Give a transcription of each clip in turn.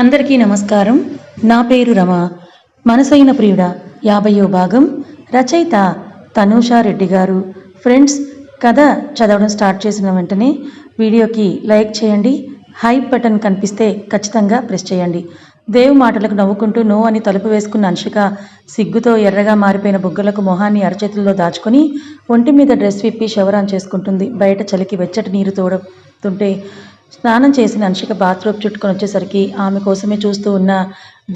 అందరికీ నమస్కారం. నా పేరు రమ. మనసైన ప్రియుడ యాభయో భాగం. రచయిత తనూషా రెడ్డి గారు. ఫ్రెండ్స్ కథ చదవడం స్టార్ట్ చేసిన వెంటనే వీడియోకి లైక్ చేయండి. హైప్ బటన్ కనిపిస్తే ఖచ్చితంగా ప్రెస్ చేయండి. దేవు మాటలకు నవ్వుకుంటూ నో అని తలుపు వేసుకున్న అంశిక సిగ్గుతో ఎర్రగా మారిపోయిన బుగ్గలకు మొహాన్ని అరచేతుల్లో దాచుకొని ఒంటి మీద డ్రెస్ విప్పి శవరాన్ చేసుకుంటుంది. బయట చలికి వెచ్చటి నీరు తోడుతుంటే స్నానం చేసిన అంశిక బాత్రూమ్ చుట్టుకొని వచ్చేసరికి ఆమె కోసమే చూస్తూ ఉన్న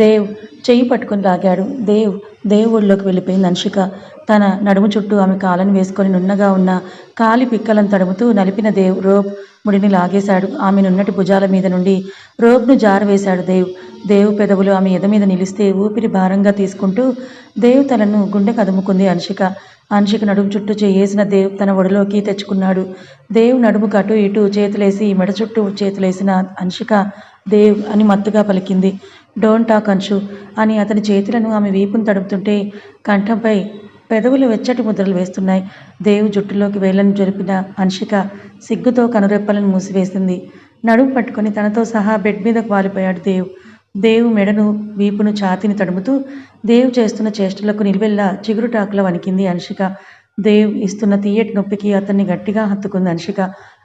దేవ్ చెయ్యి పట్టుకొని లాగాడు. దేవ్ దేవ్ వెళ్ళిపోయింది అంశిక తన నడుము చుట్టూ ఆమె కాలను వేసుకొని నున్నగా ఉన్న కాలి పిక్కలను తడుముతూ నలిపిన దేవ్ రోప్ ముడిని లాగేశాడు. ఆమె నున్నటి భుజాల మీద నుండి రోప్ను జారవేశాడు దేవ్. దేవు పెదవులు ఆమె ఎద మీద నిలిస్తే ఊపిరి భారంగా తీసుకుంటూ దేవ్ తలను గుండె కదుముకుంది అంశిక అంశిక నడుము చుట్టూ చేయేసిన దేవ్ తన ఒడిలోకి తెచ్చుకున్నాడు. దేవ్ నడుముకు అటు ఇటు చేతులేసి మెడ చుట్టూ చేతులేసిన అంశిక దేవ్ అని మత్తుగా పలికింది. డోంట్ టాక్ అంశు అని అతని చేతులను ఆమె వీపును తడుపుతుంటే కంఠంపై పెదవులు వెచ్చటి ముద్రలు వేస్తున్నాయి. దేవ్ జుట్టులోకి వేళ్ళను జరిపిన అంశిక సిగ్గుతో కనురెప్పలను మూసివేసింది. నడుము పట్టుకొని తనతో సహా బెడ్ మీద వాలిపోయాడు దేవ్. దేవు మెడను వీపును ఛాతీని తడుముతూ దేవ్ చేస్తున్న చేష్టలకు నిలువెల్లా చిగురుటాకుల వణికింది అంశిక దేవ్ ఇస్తున్న తీయటి నొప్పికి అతన్ని గట్టిగా హత్తుకుంది అంశిక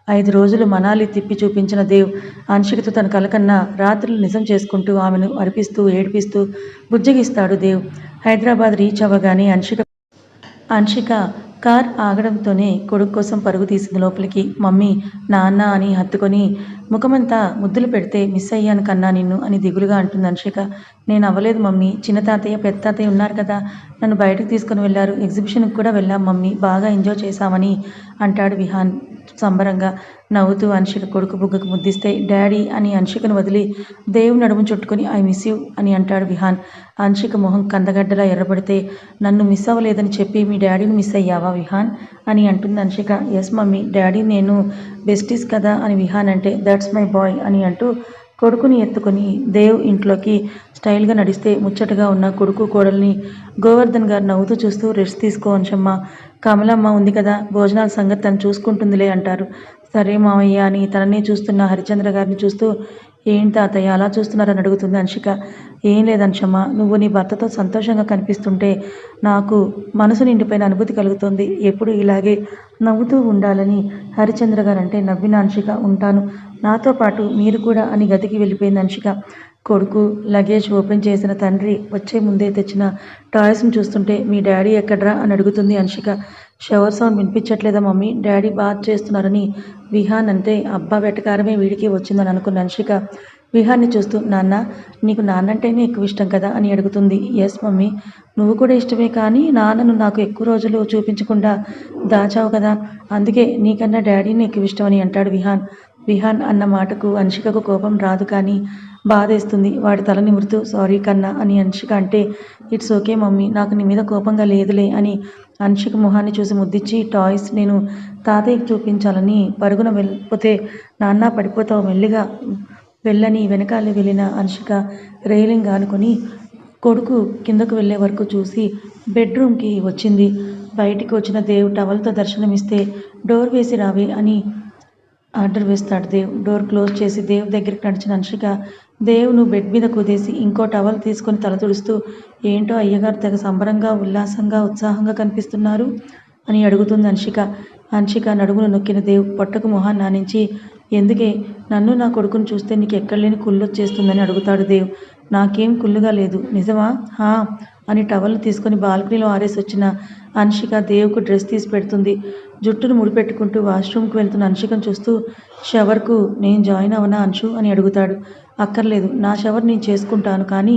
ఐదు రోజులు మనాలి తిప్పి చూపించిన దేవ్ అన్షికతో తన కలకన్నా రాత్రులు నిజం చేసుకుంటూ ఆమెను అరిపిస్తూ ఏడిపిస్తూ బుజ్జగిస్తాడు దేవ్. హైదరాబాద్ రీచ్ అవ్వగానే అన్షిక అన్షిక కార్ ఆగడంతోనే కొడుకు కోసం పరుగు తీసింది లోపలికి. మమ్మీ నాన్న అని హత్తుకొని ముఖమంతా ముద్దులు పెడితే మిస్ అయ్యాను కన్నా నిన్ను అని దిగులుగా అంటుంది అంశిక నేను అవ్వలేదు మమ్మీ. చిన్న తాతయ్య పెద్ద తాతయ్య ఉన్నారు కదా. నన్ను బయటకు తీసుకుని వెళ్ళారు. ఎగ్జిబిషన్కి కూడా వెళ్ళాం మమ్మీ. బాగా ఎంజాయ్ చేశామని అంటాడు విహాన్. సంబరంగా నవ్వుతూ అంశిక కొడుకు బుగ్గకు ముద్దిస్తే డాడీ అని అంశికను వదిలి దేవు నడుము చుట్టుకొని ఐ మిస్ యూ అని అంటాడు విహాన్. అంశిక మొహం కందగడ్డలా ఎర్రబడితే నన్ను మిస్ అవ్వలేదని చెప్పి మీ డాడీని మిస్ అయ్యావా విహాన్? అని అంటుంది అంశిక ఎస్ మమ్మీ డాడీ నేను బెస్టీస్ కదా అని విహాన్ అంటే దట్స్ మై బాయ్ అని అంటూ కొడుకుని ఎత్తుకొని దేవ్ ఇంట్లోకి స్టైల్గా నడిస్తే ముచ్చటగా ఉన్న కొడుకు కోడల్ని గోవర్ధన్ గారు నవ్వుతూ చూస్తూ రెస్ట్ తీసుకో అంశమ్మ. కమలమ్మ ఉంది కదా భోజనాల సంగతి తను చూసుకుంటుందిలే అంటారు. సరే మామయ్య అని తననే చూస్తున్న హరిచంద్ర గారిని చూస్తూ ఏంటి తాతయ్య అలా చూస్తున్నారని అడుగుతుంది అంశిక. ఏం లేదంశమ్మ నువ్వు నీ భర్తతో సంతోషంగా కనిపిస్తుంటే నాకు మనసు నిండిపోయిన అనుభూతి కలుగుతుంది. ఎప్పుడు ఇలాగే నవ్వుతూ ఉండాలని హరిచంద్ర గారు అంటే నవ్విన అంశిక ఉంటాను. నాతో పాటు మీరు కూడా అని గదికి వెళ్ళిపోయింది అంశిక కొడుకు లగేజ్ ఓపెన్ చేసిన తండ్రి వచ్చే ముందే తెచ్చిన టాయ్స్ని చూస్తుంటే మీ డాడీ ఎక్కడ్రా? అని అడుగుతుంది అంశిక షవర్ సౌండ్ వినిపించట్లేదా మమ్మీ? డాడీ బాత్ చేస్తున్నారని విహాన్ అంటే అబ్బా వెటకారమే వీడికి వచ్చిందని అనుకున్న అంశిక విహాన్ని చూస్తూ నాన్న నీకు నాన్నంటేనే ఎక్కువ ఇష్టం కదా? అని అడుగుతుంది. Yes mummy. నువ్వు కూడా ఇష్టమే కానీ నాన్నను నాకు ఎక్కువ రోజులు చూపించకుండా దాచావు కదా. అందుకే నీకన్నా డాడీని ఎక్కువ ఇష్టం అని అంటాడు విహాన్. విహాన్ అన్న మాటకు అంశికకు కోపం రాదు కానీ బాధేస్తుంది. వాడి తల నిమురుతూ సారీ కన్నా అని అంశిక అంటే ఇట్స్ ఓకే మమ్మీ నాకు నీ మీద కోపంగా లేదులే అని అంశిక మొహాన్ని చూసి ముద్దిచ్చి టాయ్స్ నేను తాతయ్యకి చూపించాలని పరుగున వెళ్ళిపోతే నాన్న పడిపోతావు మెల్లిగా వెళ్ళని వెనకాలే వెళ్ళిన అంశిక రైలింగ్ ఆనుకొని కొడుకు కిందకు వెళ్ళే వరకు చూసి బెడ్రూమ్కి వచ్చింది. బయటికి వచ్చిన దేవు టవల్తో దర్శనమిస్తే డోర్ వేసి రావే అని ఆర్డర్ వేస్తాడు దేవ్. డోర్ క్లోజ్ చేసి దేవ్ దగ్గరికి నడిచిన అంశిక దేవును బెడ్ మీద కుదేసి ఇంకో టవల్ తీసుకొని తల తుడుస్తూ ఏంటో అయ్యగారు తెగ సంబరంగా ఉల్లాసంగా ఉత్సాహంగా కనిపిస్తున్నారు? అని అడుగుతుంది అంశిక అంశిక నడుమును నొక్కిన దేవ్ పొట్టకు మొహాన్ని నానించి ఎందుకే? నన్ను నా కొడుకును చూస్తే నీకు ఎక్కడ లేని కుళ్ళు వచ్చేస్తుందని అడుగుతాడు దేవ్. నాకేం కుళ్ళుగా లేదు. నిజమా? హా? అని టవల్ తీసుకొని బాల్కనీలో ఆరేసి వచ్చిన అన్షిక దేవుకు డ్రెస్ తీసి పెడుతుంది. జుట్టును ముడిపెట్టుకుంటూ వాష్రూమ్కి వెళ్తున్న అంశికను చూస్తూ షవర్కు నేను జాయిన్ అవనా అంశు అని అడుగుతాడు. అక్కర్లేదు నా షవర్ నేను చేసుకుంటాను కానీ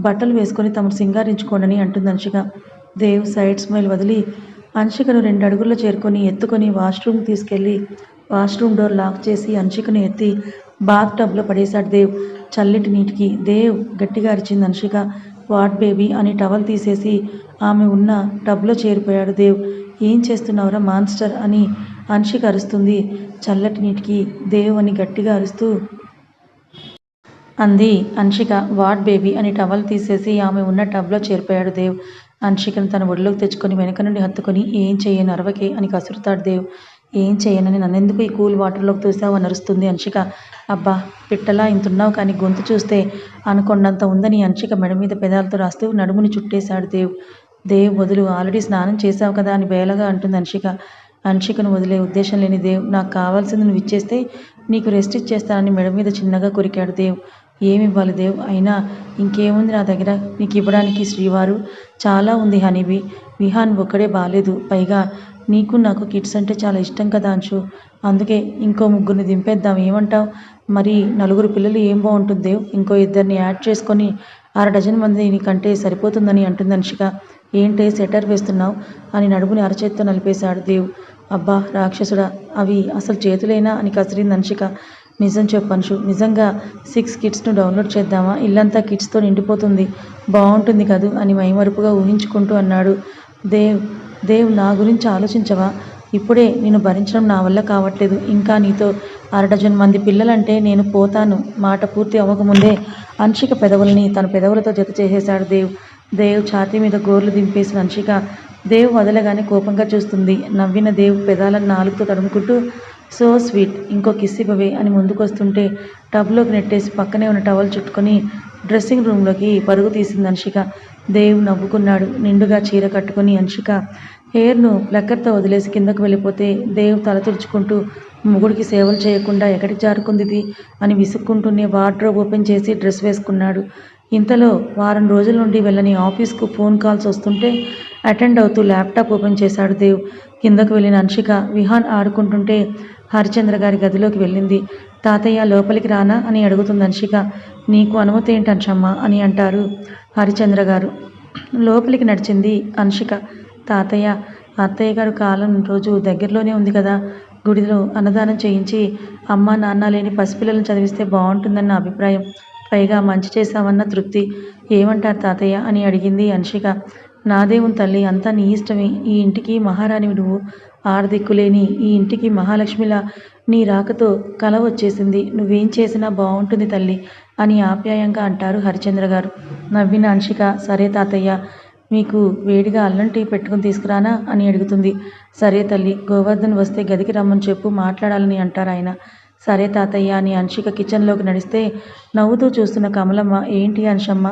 బట్టలు వేసుకొని తమను సింగారించుకోండి అంటుంది అంశిక దేవ్ సైడ్ స్మైల్ వదిలి అంశికను రెండు అడుగుల్లో చేరుకొని ఎత్తుకొని వాష్రూమ్ తీసుకెళ్ళి వాష్రూమ్ డోర్ లాక్ చేసి అంశికను ఎత్తి బాత్ టబ్లో పడేశాడు దేవ్. చల్లటి నీటికి దేవ్ గట్టిగా అరిచింది అంశిక వాట్ బేబీ? అని టవల్ తీసేసి ఆమె ఉన్న టబ్లో చేరిపోయాడు దేవ్. ఏం చేస్తున్నావురా మాన్స్టర్ అని అన్షిక అరుస్తుంది చల్లటి నీటికి దేవ్ అని గట్టిగా అరుస్తూ. అంది అన్షిక. వార్డ్ బేబీ అని టవల్ తీసేసి ఆమె ఉన్న టబ్లో చేరిపోయాడు దేవ్. అన్షికను తన ఒడిలోకి తెచ్చుకొని వెనక నుండి హత్తుకొని ఏం చేయను అరవకే అని కసురుతాడు దేవ్. ఏం చేయనని నన్నెందుకు ఈ కూల్ వాటర్లోకి తోసావు అని అరుస్తుంది అన్షిక. అబ్బా పిట్టలా ఇంతున్నావు కానీ గొంతు చూస్తే అనుకొండంత ఉందని అన్షిక మెడ మీద పెదాలతో రాస్తూ నడుముని చుట్టేశాడు దేవ్. దేవ్ వదులు ఆల్రెడీ స్నానం చేశావు కదా అని బేలగా అంటుంది అన్షిక అన్షికను వదిలే ఉద్దేశం లేని దేవ్ నాకు కావాల్సింది నువ్వు ఇచ్చేస్తే నీకు రెస్ట్ ఇచ్చేస్తానని మెడ మీద చిన్నగా కొరికాడు దేవ్. ఏమి ఇవ్వాలి దేవ్? అయినా ఇంకేముంది నా దగ్గర? నీకు ఇవ్వడానికి శ్రీవారు చాలా ఉంది హనీబీ. విహాన్ ఒక్కడే బాలేదు. పైగా నీకు నాకు కిడ్స్ అంటే చాలా ఇష్టం కదా అంశు. అందుకే ఇంకో ముగ్గురిని దింపేద్దాం. ఏమంటావు? మరి నలుగురు పిల్లలు ఏం బాగుంటుంది దేవ్? ఇంకో ఇద్దరిని యాడ్ చేసుకొని అర డజన్ మంది నీకంటే సరిపోతుందని అంటుంది అన్షిక ఏంటే సెటర్ వేస్తున్నావు? అని నడుముని అరచేత్తో నలిపేశాడు దేవ్. అబ్బా రాక్షసుడా అవి అసలు చేతులేనా? అని కసిరింది అనుషిక. నిజం చెప్పనుషు నిజంగా సిక్స్ కిట్స్ను డౌన్లోడ్ చేద్దామా? ఇల్లంతా కిట్స్తో నిండిపోతుంది. బాగుంటుంది కదూ? అని మైమరుపుగా ఊహించుకుంటూ అన్నాడు. దేవ్ దేవ్ నా గురించి ఆలోచించవా? ఇప్పుడే నేను భరించడం నా వల్ల కావట్లేదు. ఇంకా నీతో అరడజన్ మంది పిల్లలంటే నేను పోతాను. మాట పూర్తి అవ్వకముందే అంశిక పెదవుల్ని తన పెదవులతో జత చేసేశాడు దేవ్. దేవ్ ఛాతీ మీద గోర్లు దింపేసిన అంశిక దేవ్ వదలగానే కోపంగా చూస్తుంది. నవ్విన దేవ్ పెదాలను నాలుగుతో తడుముకుంటూ సో స్వీట్ ఇంకో కిస్ ఇవ్వవే అని ముందుకొస్తుంటే టబ్లోకి నెట్టేసి పక్కనే ఉన్న టవల్ చుట్టుకొని డ్రెస్సింగ్ రూమ్లోకి పరుగు తీసింది అంశిక దేవ్ నవ్వుకున్నాడు. నిండుగా చీర కట్టుకొని అంశిక హెయిర్ను ప్లక్కర్తో వదిలేసి కిందకు వెళ్ళిపోతే దేవ్ తల తుడుచుకుంటూ మొగుడికి సేవలు చేయకుండా ఎక్కడికి జారుకుంది అని విసుక్కుంటూనే వార్డ్రోబ్ ఓపెన్ చేసి డ్రెస్ వేసుకున్నాడు. ఇంతలో వారం రోజుల నుండి వెళ్ళని ఆఫీస్కు ఫోన్ కాల్స్ వస్తుంటే అటెండ్ అవుతూ ల్యాప్టాప్ ఓపెన్ చేశాడు దేవ్. కిందకు వెళ్ళిన అంశిక విహాన్ ఆడుకుంటుంటే హరిచంద్ర గారి గదిలోకి వెళ్ళింది. తాతయ్య లోపలికి రానా అని అడుగుతుంది అంశిక నీకు అనుమతి ఏంటి అంశమ్మ అని అంటారు హరిచంద్ర గారు. లోపలికి నడిచింది అంశిక తాతయ్య అత్తయ్య గారు కాలం రోజు దగ్గరలోనే ఉంది కదా. గుడిలో అన్నదానం చేయించి అమ్మ నాన్న లేని పసిపిల్లలను చదివిస్తే బాగుంటుందని నా అభిప్రాయం. పైగా మంచి చేశామన్న తృప్తి. ఏమంటారు తాతయ్య? అని అడిగింది అంశిక నాదేవుని తల్లి అంతా నీ ఇష్టమే. ఈ ఇంటికి మహారాణి నువ్వు. ఆర్దిక్కులేని ఈ ఇంటికి మహాలక్ష్మిలా నీ రాకతో కల వచ్చేసింది. నువ్వేం చేసినా బాగుంటుంది తల్లి అని ఆప్యాయంగా అంటారు హరిచంద్ర గారు. నవ్విన అంశిక సరే తాతయ్య మీకు వేడిగా అల్లం టీ పెట్టుకుని తీసుకురానా? అని అడుగుతుంది. సరే తల్లి గోవర్ధన్ వస్తే గదికి రమ్మని చెప్పు మాట్లాడాలని అంటారు ఆయన. సరే తాతయ్య అని అన్షిక కిచెన్లోకి నడిస్తే నవ్వుతూ చూస్తున్న కమలమ్మ ఏంటి అంశమ్మ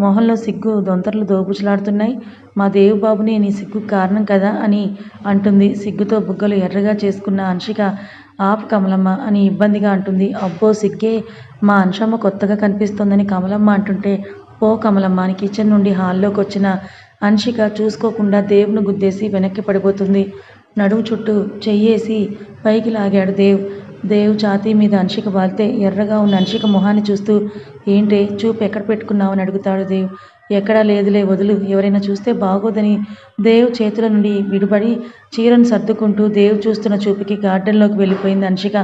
మొహంలో సిగ్గు దొంతరలు దోబుచులాడుతున్నాయి. మా దేవుబాబుని నీ సిగ్గు కారణం కదా అని అంటుంది. సిగ్గుతో బుగ్గలు ఎర్రగా చేసుకున్న అన్షిక ఆప్ కమలమ్మ అని ఇబ్బందిగా అంటుంది. అబ్బో సిగ్గే మా అంశమ్మ కొత్తగా కనిపిస్తోందని కమలమ్మ అంటుంటే పో కమలమ్మ అని కిచెన్ నుండి హాల్లోకి వచ్చిన అన్షిక చూసుకోకుండా దేవుని గుద్దేసి వెనక్కి పడిపోతుంది. నడుము చుట్టూ చెయ్యేసి పైకి లాగాడు దేవ్. దేవ్ ఛాతీ మీద అంశిక వాలితే ఎర్రగా ఉన్న అంశిక మొహాన్ని చూస్తూ ఏంటే చూపు ఎక్కడ పెట్టుకున్నావని అడుగుతాడు దేవ్. ఎక్కడా లేదులే వదులు ఎవరైనా చూస్తే బాగోదని. దేవ్ చేతుల నుండి విడిపడి చీరను సర్దుకుంటూ దేవ్ చూస్తున్న చూపుకి గార్డెన్లోకి వెళ్ళిపోయింది అంశిక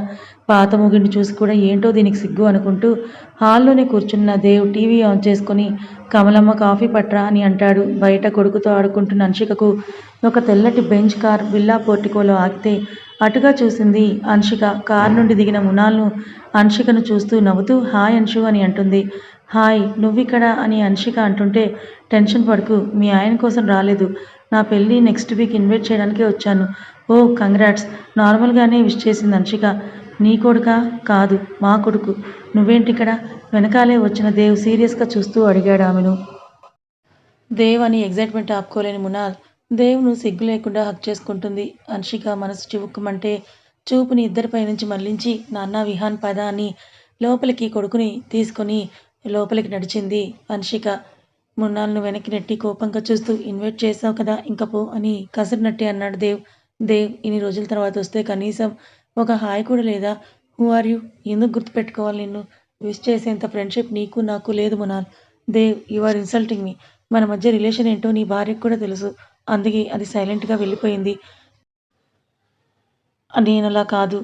పాత ముగిండి చూసి కూడా ఏంటో దీనికి సిగ్గు అనుకుంటూ హాల్లోనే కూర్చున్న దేవ్ టీవీ ఆన్ చేసుకొని కమలమ్మ కాఫీ పట్రా అని అంటాడు. బయట కొడుకుతో ఆడుకుంటున్న అంశికకు ఒక తెల్లటి బెంచ్ కార్ బిల్లా పోర్టికోలో ఆగితే అటుగా చూసింది అంశిక కారు నుండి దిగిన మునాల్ను అంశికను చూస్తూ నవ్వుతూ హాయ్ అంశు అని అంటుంది. హాయ్ నువ్విక్కడ అని అంశిక అంటుంటే టెన్షన్ పడుకు మీ ఆయన కోసం రాలేదు. నా పెళ్ళి నెక్స్ట్ వీక్ ఇన్వైట్ చేయడానికే వచ్చాను. ఓ కంగ్రాట్స్. నార్మల్గానే విష్ చేసింది అంశిక నీ కొడుక? కాదు మా కొడుకు. నువ్వేంటి ఇక్కడ వెనకాలే వచ్చిన దేవ్ సీరియస్గా చూస్తూ అడిగాడు ఆమెను. దేవ్ అని ఎగ్జైట్మెంట్ ఆపుకోలేని మునాల్ దేవును సిగ్గు లేకుండా హక్ చేసుకుంటుంది. అంశిక మనసు చివుక్కుమంటే చూపుని ఇద్దరిపై నుంచి మళ్ళించి నాన్న విహాన్ పద అని లోపలికి కొడుకుని తీసుకొని లోపలికి నడిచింది అంశిక మున్నాళ్ళను వెనక్కి నెట్టి కోపంగా చూస్తూ ఇన్వైట్ చేసావు కదా ఇంక పో అని కసరినట్టే అన్నాడు దేవ్. దేవ్ ఇన్ని రోజుల తర్వాత వస్తే కనీసం ఒక హాయ్ కూడా లేదా? Who are you? ఎందుకు గుర్తుపెట్టుకోవాలి నిన్ను? విష్ చేసేంత ఫ్రెండ్షిప్ నీకు నాకు లేదు Munal Dev you are insulting me. మన మధ్య రిలేషన్ ఏంటో నీ భార్యకు కూడా తెలుసు. అందుకే అది సైలెంట్గా వెళ్ళిపోయింది. నేను అలా కాదు.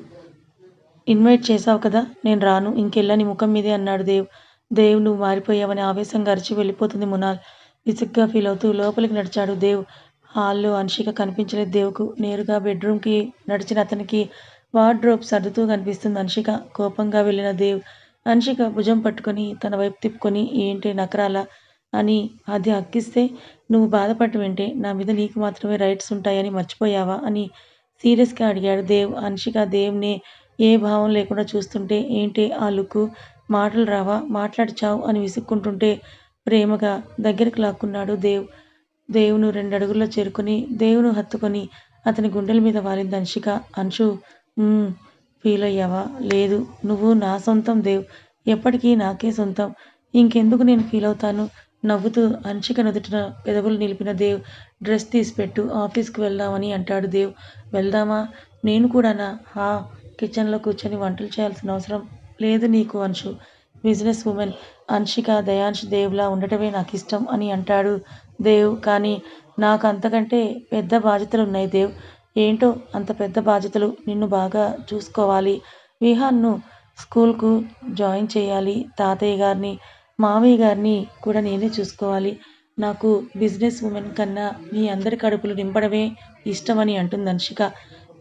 ఇన్వైట్ చేశావు కదా? నేను రాను. ఇంకెళ్ళని ముఖం మీదే అన్నాడు దేవ్. దేవ్ నువ్వు మారిపోయావని ఆవేశంగా అరిచి వెళ్ళిపోతుంది మునాల్. విసుగ్గా ఫీల్ అవుతూ లోపలికి నడిచాడు దేవ్. హాల్లో అన్షిక కనిపించలేదు దేవుకు. నేరుగా బెడ్రూమ్కి నడిచిన అతనికి వార్డ్రోబ్ సర్దుతూ కనిపిస్తుంది అన్షిక. కోపంగా వెళ్ళిన దేవ్. అన్షిక భుజం పట్టుకొని తన వైపు తిప్పుకొని ఏంటి నకరాల? అని అది హక్కిస్తే నువ్వు బాధపడటం ఏంటే నా మీద నీకు మాత్రమే రైట్స్ ఉంటాయని మర్చిపోయావా? అని సీరియస్గా అడిగాడు దేవ్. అన్షిక దేవ్ని ఏ భావం లేకుండా చూస్తుంటే ఏంటి ఆ లుక్ మాటలు రావా? మాట్లాడి చావు అని విసుక్కుంటుంటే ప్రేమగా దగ్గరికి లాక్కున్నాడు దేవ్. దేవును రెండు అడుగుల్లో చేరుకుని దేవును హత్తుకొని అతని గుండెల మీద వాలింది అన్షిక. అంశు ఫీల్ అయ్యావా? లేదు. నువ్వు నా సొంతం దేవ్. ఎప్పటికీ నాకే సొంతం. ఇంకెందుకు నేను ఫీల్ అవుతాను? నవ్వుతూ అంశిక నుదుటిన పెదవులు నిలిపిన దేవ్ డ్రెస్ తీసిపెట్టు ఆఫీస్కి వెళ్దామని అంటాడు దేవ్. వెళ్దామా? నేను కూడానా హా కిచెన్లో కూర్చొని వంటలు చేయాల్సిన అవసరం లేదు నీకు అంశు. బిజినెస్ ఉమెన్ అన్షిక దయాంశ్ దేవ్లా ఉండటమే నాకు ఇష్టం అని అంటాడు దేవ్. కానీ నాకు అంతకంటే పెద్ద బాధ్యతలు ఉన్నాయి దేవ్. ఏంటో అంత పెద్ద బాధ్యతలు నిన్ను బాగా చూసుకోవాలి. విహాన్ను స్కూల్కు జాయిన్ చేయాలి తాతయ్య గారిని. మామయ్య గారిని కూడా నేనే చూసుకోవాలి. నాకు బిజినెస్ ఉమెన్ కన్నా మీ అందరి కడుపులు నింపడమే ఇష్టమని అంటుంది అన్షిక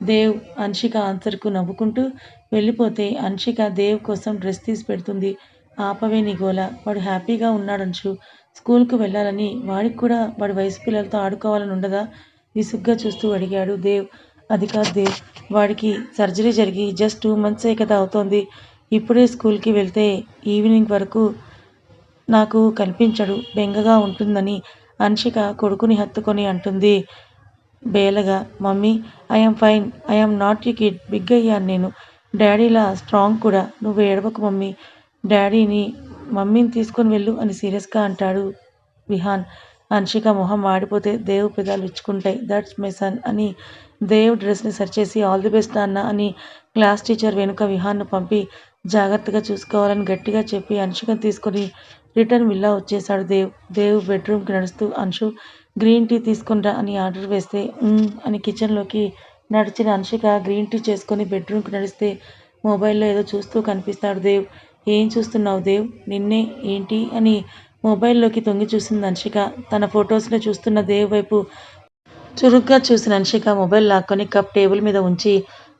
దేవ్ అన్షిక ఆన్సర్కు నవ్వుకుంటూ వెళ్ళిపోతే అన్షిక దేవ్ కోసం డ్రెస్ తీసి పెడుతుంది. ఆపవే నీ గోల వాడు హ్యాపీగా ఉన్నాడంచు స్కూల్కు వెళ్ళాలని వాడికి కూడా వాడి వయసు పిల్లలతో ఆడుకోవాలని ఉండదా? విసుగ్గా చూస్తూ అడిగాడు దేవ్. అది కాదు దేవ్ వాడికి సర్జరీ జరిగి జస్ట్ టూ మంత్సే కదా అవుతోంది. ఇప్పుడే స్కూల్కి వెళ్తే ఈవినింగ్ వరకు నాకు కనిపించడు బెంగగా ఉంటుందని అన్షిక కొడుకుని హత్తుకొని అంటుంది. బేలగా mummy I'm fine I'm not you kid big అయ్యాను నేను. డాడీలా స్ట్రాంగ్ కూడా నువ్వు ఏడవకు మమ్మీ. డాడీని మమ్మీని తీసుకొని వెళ్ళు అని సీరియస్గా అంటాడు విహాన్. అన్షిక మొహం వాడిపోతే దేవు పెదాలు ఇచ్చుకుంటాయి దట్స్ మై సన్ అని దేవ్ డ్రెస్ని సరిచేసి ఆల్ ది బెస్ట్ అన్న అని క్లాస్ టీచర్ వెనుక విహాన్ను పంపి జాగ్రత్తగా చూసుకోవాలని గట్టిగా చెప్పి అన్షికను తీసుకొని రిటర్న్ విల్లా వచ్చేశాడు. దేవ్ దేవ్ బెడ్రూమ్కి నడుస్తూ అంశు గ్రీన్ టీ తీసుకునిరా అని ఆర్డర్ వేస్తే అని కిచెన్లోకి నడిచిన అన్షిక గ్రీన్ టీ చేసుకొని బెడ్రూమ్కి నడిస్తే మొబైల్లో ఏదో చూస్తూ కనిపిస్తాడు దేవ్. ఏం చూస్తున్నావు దేవ్? నిన్నే ఏంటి? అని మొబైల్లోకి తొంగి చూసింది అన్షిక తన ఫొటోస్ని చూస్తున్న దేవ్ వైపు చురుగ్గా చూసిన అన్షిక మొబైల్ లాక్కొని కప్ టేబుల్ మీద ఉంచి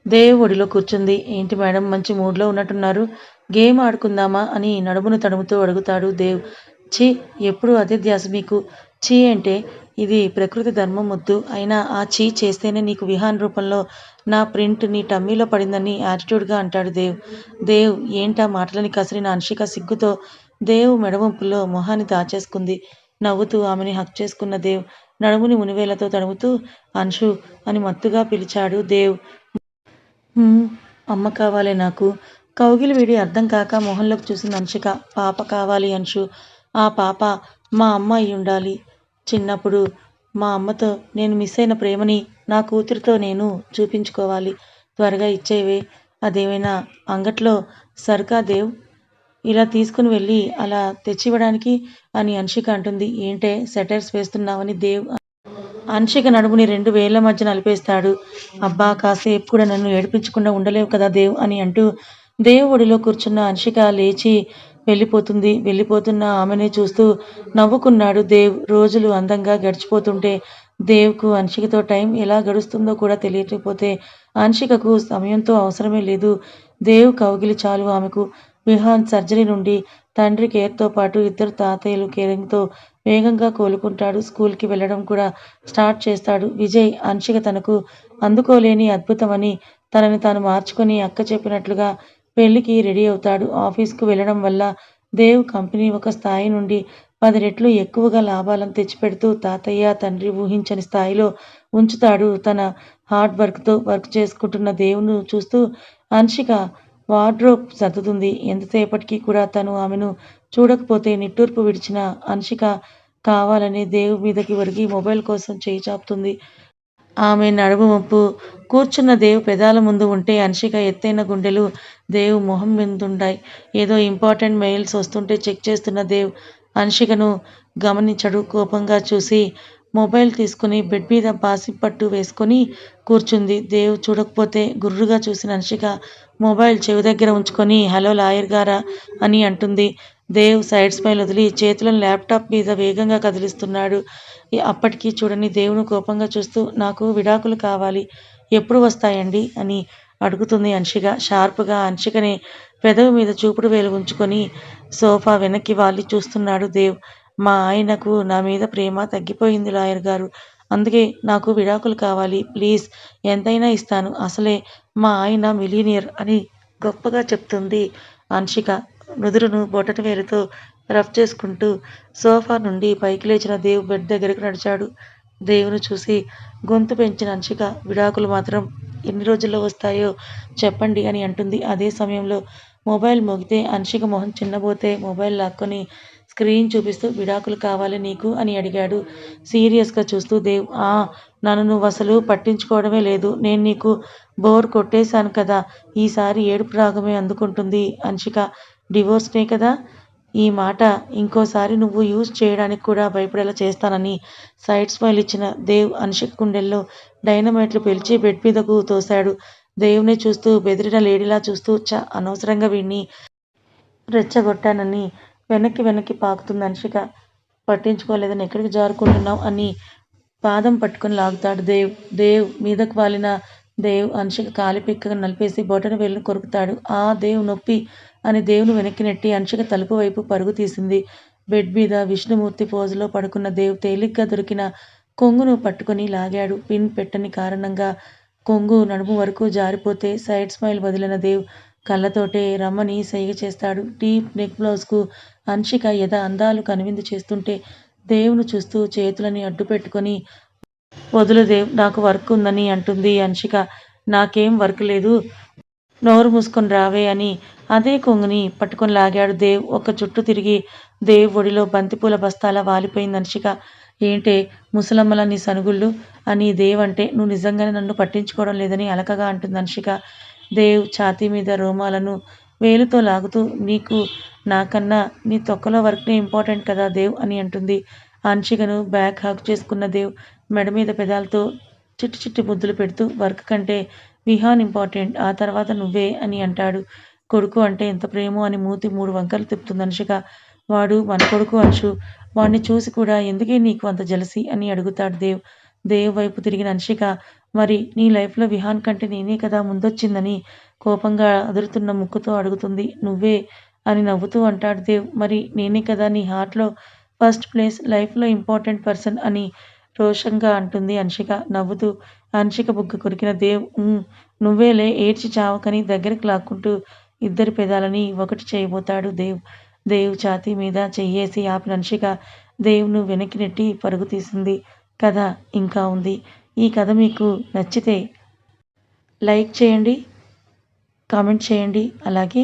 దేవ్ ఒడిలో కూర్చుంది. ఏంటి మేడం? మంచి మూడ్లో ఉన్నట్టున్నారు. గేమ్ ఆడుకుందామా అని నడుమును తడుముతూ అడుగుతాడు దేవ్. ఛీ ఎప్పుడు అదే ధ్యాస మీకు? ఛీ అంటే ఇది ప్రకృతి ధర్మం ముద్దు అయినా ఆ చీ చేస్తేనే నీకు విహాన్ రూపంలో నా ప్రింట్ నీ టమ్మీలో పడిందని యాటిట్యూడ్గా అంటాడు దేవ్. దేవ్ ఏంటా మాటలని కసిరిన అన్షిక సిగ్గుతో? దేవ్ మెడవంపులో మొహాన్ని దాచేసుకుంది. నవ్వుతూ ఆమెని హక్ చేసుకున్న దేవ్ నడుముని మునివేలతో తడుముతూ అంశు అని మత్తుగా పిలిచాడు దేవ్. అమ్మ కావాలే నాకు. కౌగిలి వీడి అర్థం కాక మొహంలోకి చూసింది అంశిక పాప కావాలి అంశు ఆ పాప మా అమ్మ అయి ఉండాలి. చిన్నప్పుడు మా అమ్మతో నేను మిస్ అయిన ప్రేమని నా కూతురితో నేను చూపించుకోవాలి. త్వరగా ఇచ్చేవే. అదేమైనా అంగట్లో సరుకా దేవ్? ఇలా తీసుకుని వెళ్ళి అలా తెచ్చివ్వడానికి అని అన్షిక అంటుంది. ఏంటే సెటర్స్ వేస్తున్నావని దేవ్ అంశిక నడుముని రెండు వేల మధ్య నలిపేస్తాడు. అబ్బా కాసేపు కూడా నన్ను ఏడిపించకుండా ఉండలేవు కదా దేవ్ అని అంటూ దేవుడిలో ఒడిలో కూర్చున్న అన్షిక లేచి వెళ్ళిపోతుంది. వెళ్ళిపోతున్న ఆమెనే చూస్తూ నవ్వుకున్నాడు దేవ్. రోజులు అందంగా గడిచిపోతుంటే దేవ్కు అన్షికతో టైం ఎలా గడుస్తుందో కూడా తెలియకపోతే అన్షికకు సమయంతో అవసరమే లేదు. దేవ్ కౌగిలి చాలు ఆమెకు. విహాన్ సర్జరీ నుండి తండ్రి కేర్తో పాటు ఇద్దరు తాతయ్యలు కేరింగ్తో వేగంగా కోలుకుంటాడు. స్కూల్కి వెళ్ళడం కూడా స్టార్ట్ చేస్తాడు. విజయ్ అన్షిక తనకు అందుకోలేని అద్భుతమని తనని తాను మార్చుకొని అక్క చెప్పినట్లుగా పెళ్ళికి రెడీ అవుతాడు. ఆఫీస్కు వెళ్ళడం వల్ల దేవ్ కంపెనీ ఒక స్థాయి నుండి పది రెట్లు ఎక్కువగా లాభాలను తెచ్చిపెడుతూ తాతయ్య తండ్రి ఊహించని స్థాయిలో ఉంచుతాడు. తన హార్డ్ వర్క్తో వర్క్ చేసుకుంటున్న దేవును చూస్తూ అన్షిక వార్డ్రోబ్ సర్దుతుంది. ఎంతసేపటికి కూడా తను ఆమెను చూడకపోతే నిట్టూర్పు విడిచిన అన్షిక కావాలని దేవు మీదకి ఒరిగి మొబైల్ కోసం చేయి చాపుతుంది. ఆమె నడుము వంపు కూర్చున్న దేవు పెదాల ముందు ఉంటే అన్షిక ఎత్తైన గుండెలు దేవు మొహం మీదుంటాయి ఏదో ఇంపార్టెంట్ మెయిల్స్ వస్తుంటే చెక్ చేస్తున్న దేవ్ అన్షికను గమనించడు. కోపంగా చూసి మొబైల్ తీసుకుని బెడ్ మీద బాసిపట్టు వేసుకొని కూర్చుంది. దేవ్ చూడకపోతే గుర్రుగా చూసిన అన్షిక మొబైల్ చెవి దగ్గర ఉంచుకొని హలో లాయర్ గారా అని అంటుంది. దేవ్ సైడ్ స్మైల్ వదిలి చేతులను ల్యాప్టాప్ మీద వేగంగా కదిలిస్తున్నాడు. అప్పటికి చూడని దేవుని కోపంగా చూస్తూ నాకు విడాకులు కావాలి ఎప్పుడు వస్తాయండి? అని అడుగుతుంది అన్షిక. షార్ప్గా అన్షికని పెదవి మీద చూపుడు వేలు ఉంచుకొని సోఫా వెనక్కి వాలి చూస్తున్నాడు దేవ్. మా ఆయనకు నా మీద ప్రేమ తగ్గిపోయింది లాయర్ గారు. అందుకే నాకు విడాకులు కావాలి ప్లీజ్ ఎంతైనా ఇస్తాను. అసలే మా ఆయన మిలీనియర్ అని గొప్పగా చెప్తుంది అన్షిక. నుదురును బొటన వేలుతో రఫ్ చేసుకుంటూ సోఫా నుండి పైకి లేచిన దేవ్ బెడ్ దగ్గరకు నడిచాడు. దేవుని చూసి గొంతు పెంచిన అంశిక విడాకులు మాత్రం ఎన్ని రోజుల్లో వస్తాయో చెప్పండి అని అంటుంది. అదే సమయంలో మొబైల్ మోగితే అంశిక మొహం చిన్నబోతే మొబైల్ లాక్కొని స్క్రీన్ చూపిస్తూ విడాకులు కావాలి నీకు అని అడిగాడు. సీరియస్గా చూస్తూ దేవ్ ఆ నన్ను నువ్వు అసలు పట్టించుకోవడమే లేదు. నేను నీకు బోర్ కొట్టేశాను కదా ఈసారి ఏడుపు రాగమే అందుకుంటుంది అంశిక. డివోర్స్నే కదా? ఈ మాట ఇంకోసారి నువ్వు యూజ్ చేయడానికి కూడా భయపడేలా చేస్తానని సైడ్ స్మైల్ ఇచ్చిన దేవ్ అంశిక గుండెల్లో డైనమైట్లు పిలిచి బెడ్ మీదకు తోశాడు. దేవుని చూస్తూ బెదిరిన లేడీలా చూస్తూ చ అనవసరంగా విని రెచ్చగొట్టానని వెనక్కి వెనక్కి పాకుతుంది అనుషిక. పట్టించుకోలేదని ఎక్కడికి జారుకుంటున్నావు? అని పాదం పట్టుకొని లాగుతాడు దేవ్. దేవ్ మీదకు వాలిన దేవ్ అనుషిక కాలిపిక్కగా నలిపేసి బొటన వేలును కొరుకుతాడు. ఆ దేవ్ నొప్పి అని దేవుని వెనక్కి నెట్టి అంశిక తలుపు వైపు పరుగు తీసింది. బెడ్ మీద విష్ణుమూర్తి పోజులో పడుకున్న దేవ్ తేలిగ్గా దొరికిన కొంగును పట్టుకొని లాగాడు. పిన్ పెట్టని కారణంగా కొంగు నడుము వరకు జారిపోతే సైడ్ స్మైల్ వదిలిన దేవ్ కళ్ళతోటే రమ్మని సైగ చేస్తాడు. డీప్ నెక్ బ్లౌజ్కు అంశిక యథ అందాలు కనువిందు చేస్తుంటే దేవును చూస్తూ చేతులని అడ్డు పెట్టుకొని వదులు దేవ్ నాకు వర్క్ ఉందని అంటుంది అంశిక నాకేం వర్క్ లేదు. నోరు మూసుకొని రావే అని అదే కొంగుని పట్టుకొని లాగాడు దేవ్. ఒక చుట్టూ తిరిగి దేవ్ ఒడిలో బంతిపూల బస్తాల వాలిపోయింది అన్షిక ఏంటే ముసలమ్మల నీ సనుగుళ్ళు? అని దేవ్ అంటే నువ్వు నిజంగానే నన్ను పట్టించుకోవడం లేదని అలకగా అంటుంది అంశిక దేవ్ ఛాతీ మీద రోమాలను వేలుతో లాగుతూ నీకు నాకన్నా నీ తొక్కలో వర్క్నే ఇంపార్టెంట్ కదా దేవ్ అని అంటుంది. అన్షికను బ్యాక్ హాక్ చేసుకున్న దేవ్ మెడ మీద పెదాలతో చిట్టి చిట్టి ముద్దులు పెడుతూ వర్క్ కంటే విహాన్ ఇంపార్టెంట్. ఆ తర్వాత నువ్వే అని అంటాడు. కొడుకు అంటే ఎంత ప్రేమో అని మూతి మూడు వంకలు తిప్పుతుంది అనుషిక. వాడు మన కొడుకు అంశు. వాడిని చూసి కూడా ఎందుకే నీకు అంత జలసి అని అడుగుతాడు దేవ్. దేవ్ వైపు తిరిగిన అంశిక మరి నీ లైఫ్లో విహాన్ కంటే నేనే కదా ముందొచ్చిందని కోపంగా అదురుతున్న ముక్కుతో అడుగుతుంది. నువ్వే అని నవ్వుతూ అంటాడు దేవ్. మరి నేనే కదా నీ హార్ట్లో ఫస్ట్ ప్లేస్ లైఫ్లో ఇంపార్టెంట్ పర్సన్ అని రోషంగా అంటుంది అంశిక నవ్వుతూ అంశిక బుగ్గ కొరికిన దేవ్ నువ్వేలే ఏడ్చి చావకని దగ్గరికి లాక్కుంటూ ఇద్దరి పెదాలని ఒకటి చేయబోతాడు దేవ్. దేవ్ ఛాతీ మీద చెయ్యేసి ఆపిన అంశిక దేవ్ను వెనక్కి నెట్టి పరుగు తీసింది. కథ ఇంకా ఉంది. ఈ కథ మీకు నచ్చితే లైక్ చేయండి కామెంట్ చేయండి అలాగే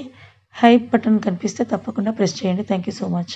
హైప్ బటన్ కనిపిస్తే తప్పకుండా ప్రెస్ చేయండి. Thank you so much.